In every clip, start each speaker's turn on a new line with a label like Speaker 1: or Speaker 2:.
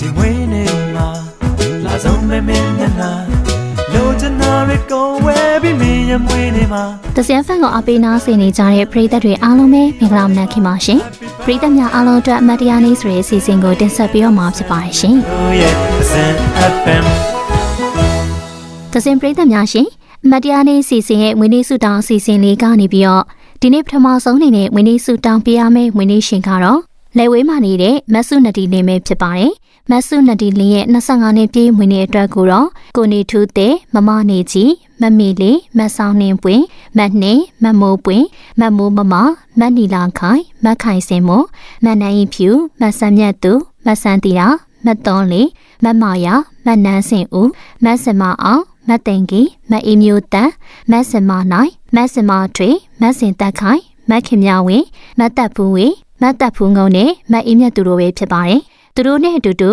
Speaker 1: ဒီဝင်းနေမှာလာဆုံးမဲမဲနဲ့နာလိုချင်တာတွေကိုဝဲပြီးမင်းရဲ့မွေးနေမှာ
Speaker 2: တစရဖန်ကိုအပေးနာဆင်နေကြတဲ့ပရိသတ်တွေအားလုံးပဲမင်္ဂလာမနက်ခင်ပါရှင်ပရိသတ်များအားလုံးအတွက်အမတ်တရားနေ့ဆိုတဲ့အစီအစဉ်ကိုတင်ဆက်ပေးတော့မှာဖြစ်ပါတယ်ရှင်
Speaker 1: တစင်
Speaker 2: ပရိသတ်များရှင်အမတ်တရားနေ့အစီအစဉ်ရဲ့ငွေနေ့စုတောင်းအစီအစဉ်လေးကနေပြီးတော့ဒီနေ့ပထမဆုံးအနေနဲ့ငွေနေ့စုတောင်းပေးရမယ့်ငွေနေ့ရှင်ကတော့ လေဝေးမှနေတဲ့မဆုနတီလင်းပဲဖြစ်ပါတယ်မဆုနတီလင်းရဲ့25နှစ်ပြည့်ဝင်းနေအတွက်ကိုတော့ကိုနေထူးတဲ့မမနေကြီးမမီလေးမဆောင်နှင်းပွင့်မတ်နှင်းမမိုးပွင့်မမိုးမမမတ်နီလာခိုင်မတ်ခိုင်စင်မို့မတ်နိုင်ဖြူမတ်ဆန်မြတ်သူမတ်ဆန်တီတာမတ်တော်လေးမတ်မာယာမတ်နန်းစင်ဦးမတ်စမအောင်မတ်တင်ကြီးမတ်အီမျိုးတန်မတ်စမနိုင်မတ်စမထွေမတ်စင်တက်ခိုင်မတ်ခင်မြဝင်းမတ်တက်ဖူးဝေ မတ်တက်ဖူးငုံနဲ့မတ်အီမြတ်သူတို့ပဲဖြစ်ပါတယ်သူတို့နဲ့အတူတူ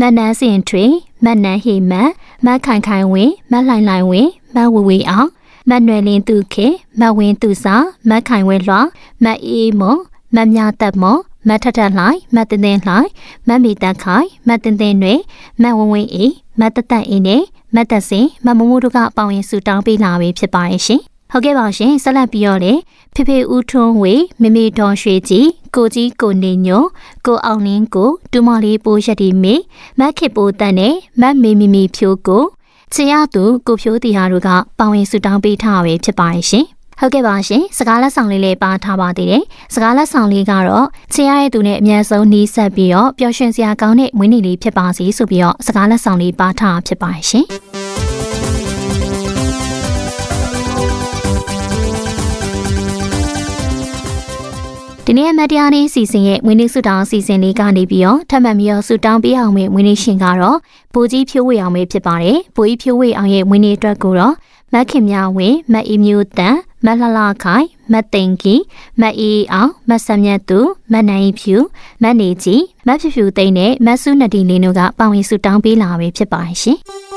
Speaker 2: မတ်နန်းစင်ထွေမတ်နန်းဟိမတ်မတ်ခိုင်ခိုင်ဝင်းမတ်လှိုင်လှိုင်ဝင်းမတ်ဝဝေအောင်မတ်နွယ်လင်းသူခေမတ်ဝင်းသူစာမတ်ခိုင်ဝဲလွှာမတ်အေးမောမတ်မြတက်မောမတ်ထထလှိုင်မတ်တင်တင်လှိုင်မတ်မီတက်ခိုင်မတ်တင်တင်တွေမတ်ဝဝင်းအေးမတ်တတအင်းနဲ့မတ်သက်စင်မမမိုးတို့ကပေါင်ရင်ဆူတောင်းပေးလာပြီဖြစ်ပါရဲ့ရှင်ဟုတ်ကဲ့ပါရှင်ဆက်လက်ပြီးတော့လေဖေဖေဦးထွန်းဝေမိမိတော်ရွှေကြီး ကိုကြီးကိုနေညိုကိုအောင်လင်းကိုဒူမလေးပိုးရက်ဒီမေမတ်ခေပိုးတန်နဲ့မတ်မေမီမီဖြိုးကိုချင်ရသူကိုဖြိုးတီဟာတို့ကပေါင်ရင်ဆူတောင်းပေးထားပဲဖြစ်ပါရဲ့ရှင်ဟုတ်ကဲ့ပါရှင်စကားလက်ဆောင်လေးလေးပါထားပါသေးတယ်စကားလက်ဆောင်လေးကတော့ချင်ရတဲ့သူနဲ့အများဆုံးနှီးဆက်ပြီးတော့ပျော်ရွှင်စရာကောင်းတဲ့ဝင်းနေလေးဖြစ်ပါစေဆိုပြီးတော့စကားလက်ဆောင်လေးပါထားဖြစ်ပါရဲ့ရှင် ဒီနေ့အမတ်တရားနေ့စီစဉ်ရဲ့ဝင်းနေစုတောင်းစီစဉ်လေးကနေပြီးတော့ထပ်မံပြီးတော့စုတောင်းပေးအောင်မယ့်ဝင်းနေရှင်ကတော့ဘူကြီးဖြိုးဝေအောင်ပဲဖြစ်ပါတယ်။ဘူကြီးဖြိုးဝေအောင်ရဲ့ဝင်းနေအတွက်ကိုတော့မက်ခင်မြဝင်းမက်အီမျိုးတန်မက်လှလှခိုင်မက်သိန်ကီမက်အေးအောင်မက်ဆမ်မြတ်သူမက်နိုင်ဖြူမက်နေကြီးမက်ဖြူဖြူသိန်းနဲ့မက်ဆုနတီလင်းတို့ကပါဝင်စုတောင်းပေးလာပဲဖြစ်ပါရှင်။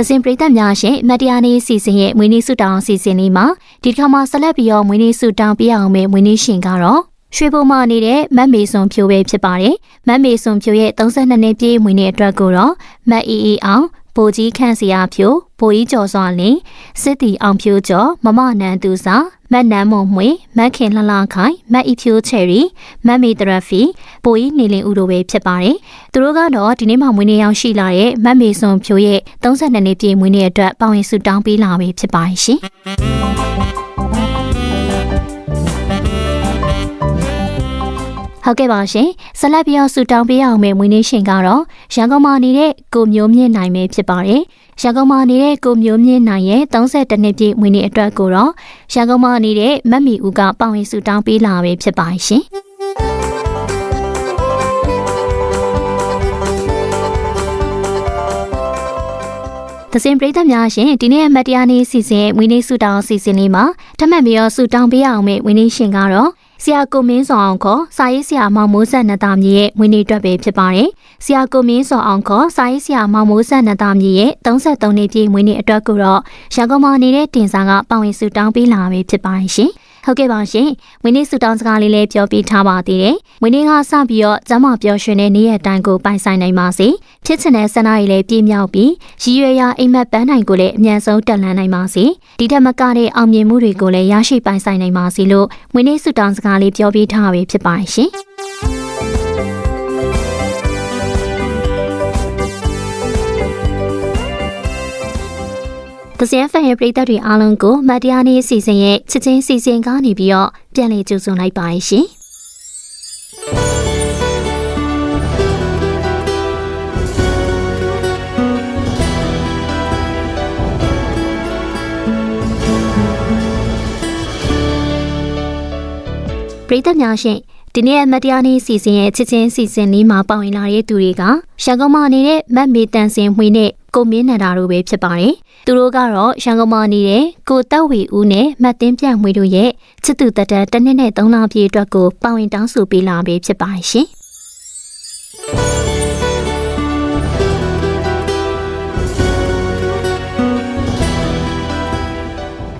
Speaker 2: တစင်ပရိသတ်များရှင်မတရားနေ့စီစဉ်ရဲ့မွေးနေ့ဆုတောင်းစီစဉ်လေးမှာဒီတစ်ခါမှာဆက်လက်ပြီးတော့မွေးနေ့ဆုတောင်းပြရအောင်မယ့်မွေးနေ့ရှင်ကတော့ရွှေဘုံမှာနေတဲ့မတ်မေစွန်ဖြိုးပဲဖြစ်ပါတယ်မတ်မေစွန်ဖြိုးရဲ့32နှစ်ပြည့်မွေးနေ့အတွက်ကိုတော့မတ်အီအီအောင် ဘိုကြီးခန့်စရာဖြိုးဘိုကြီးကျော်စွာလင်းစစ်တီအောင်ဖြိုးကျော်မမနန်းသူစာမတ်နန်းမုံမွေမတ်ခင်လှလှခိုင်မတ်အီဖြိုးချယ်ရီမတ်မီတရဖီဘိုကြီးနေလင်းဦးတို့ပဲဖြစ်ပါတယ်သူတို့ကတော့ဒီနေ့မှမွေးနေ့ရောက်ရှိလာတဲ့မတ်မေစွန်ဖြိုးရဲ့32နှစ်ပြည့်မွေးနေ့အတွက်ပါဝင်ဆုတောင်းပေးလာပြီဖြစ်ပါတယ်ရှင် ဟုတ်ကဲ့ပါရှင်ဆက်လက်ပြီးတော့ဆူတောင်းပေးအောင်မယ့်မွေးနေ့ရှင်ကတော့ရန်ကုန်မှာနေတဲ့ကိုမျိုးမြင့်နိုင်ပဲဖြစ်ပါတယ်ရန်ကုန်မှာနေတဲ့ကိုမျိုးမြင့်နိုင်ရဲ့32နှစ်ပြည့်မွေးနေ့အတွက်ကိုတော့ရန်ကုန်မှာနေတဲ့မတ်မီဦးကပါဝင်ဆူတောင်းပေးလာပဲဖြစ်ပါတယ်ရှင်သစင်ပရိသတ်များရှင်ဒီနေ့အမတ်တရားနေ့စီစဉ်ဝင်းနေစုတောင်းစီစဉ်လေးမှာထပ်မံပြီးတော့စုတောင်းပေးအောင်မယ့်ဝင်းနေရှင်ကတော့ ဆရာကိုမင်းစောအောင်ခေါ်စာရေးဆရာမောင်မိုးဆက်နတာမြေရဲ့ဝင်းနေအတွက်ပဲဖြစ်ပါတယ်။ဆရာကိုမင်းစောအောင်ခေါ်စာရေးဆရာမောင်မိုးဆက်နတာမြေရဲ့33နှစ်ပြည့်ဝင်းနေအတွက်ကိုတော့ရန်ကုန်မှာနေတဲ့တင်စာကပါဝင်စုတောင်းပေးလာပဲဖြစ်ပါတယ်ရှင်။ ဟုတ်ကဲ့ပါရှင်။ဝင်းနေစုတောင်းစကားလေးလည်းပြောပြထားပါသေးတယ်။ဝင်းနေကစပြီးတော့ကျမပျော်ရွှင်တဲ့နေ့ရက်တိုင်းကိုပိုင်ဆိုင်နိုင်ပါစေ။ဖြစ်ချင်တဲ့ဆန္ဒတွေလည်းပြည့်မြောက်ပြီးရည်ရွယ်ရာအိမ်မက်ပန်းနိုင်ကိုလည်းအမြန်ဆုံးတက်လှမ်းနိုင်ပါစေ။ဒီထက်မကတဲ့အောင်မြင်မှုတွေကိုလည်းရရှိပိုင်ဆိုင်နိုင်ပါစေလို့ဝင်းနေစုတောင်းစကားလေးပြောပြထားပါဖြစ်ပါရှင်။ တစင်ဖန်ရဲ့ပရိသတ်တွေအားလုံးကိုမတ်တရားနေ့စီစဉ်ရဲ့ချစ်ချင်းစီစဉ်ကားနေပြီးတော့ပြန်လည်ကြိုဆိုလိုက်ပါရှင် ပရိသတ်များရှင်ဒီနေ့အမတ်တရားနေ့စီစဉ်ရဲ့ချစ်ချင်းစီစဉ်လေးမှာပါဝင်လာတဲ့သူတွေကရန်ကုန်မှာနေတဲ့မတ်မေတန်စင်မှွေနဲ့ ကိုမင်းနန္ဒာတို့ပဲဖြစ်ပါတယ်။သူတို့ကတော့ရန်ကုန်မှာနေတဲ့ကိုတက်ဝီဦးနဲ့မတ်တင်းပြန့်မှွေတို့ရဲ့ချစ်သူတက်တက်တစ်နှစ်နဲ့သုံးလပြည့်အတွက်ကိုပါဝင်တောင်းဆိုပေးလာပြီဖြစ်ပါရှင်။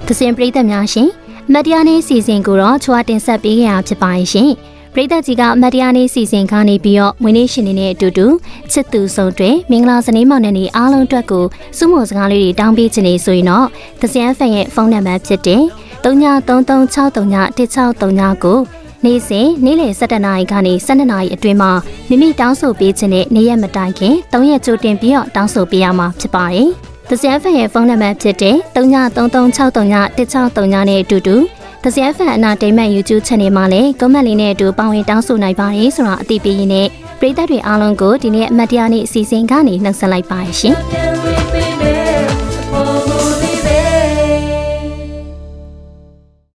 Speaker 2: တစင်ပရိသတ်များရှင်မတ်တရားနေ့စီစဉ်ကိုတော့ချွာတင်ဆက်ပေးကြရဖြစ်ပါရှင်။ပ ရိသတ်ကြီးကအမတ်တရားနေ့စီစဉ်ကနေပြီးတော့မွေးနေ့ရှင်နေတဲ့အတူတူချစ်သူဆုံးတွေမင်္ဂလာစနေမောင်နဲ့နေအားလုံးအတွက်ကိုစုမောစကားလေးတွေတောင်းပေးချင်နေဆိုရင်တော့သစရန်ဖန်ရဲ့ဖုန်းနံပါတ်ဖြစ်တဲ့3933631639ကိုနေ့စဉ်နေ့လယ်7:00နာရီကနေ12:00နာရီအတွင်းမှာမိမိတောင်းဆိုပေးခြင်းနဲ့နေ့ရက်မတိုင်ခင်3ရက်ကြိုတင်ပြီးတော့တောင်းဆိုပေးရမှာဖြစ်ပါတယ်။သစရန်ဖန်ရဲ့ဖုန်းနံပါတ်ဖြစ်တဲ့3933631639နဲ့အတူတူ The Sian Fan အနာတိမ်မန် YouTube Channel မှာလည်း comment လေးနဲ့အတူပါဝင်တောင်းဆိုနိုင်ပါတယ်ဆိုတာအသိပေးရင်းနဲ့ပရိသတ်တွေအားလုံးကိုဒီနေ့အမတ်တရားနေ့အစီအစဉ်ကနေနှုတ်ဆက်လိုက်ပါရှင်။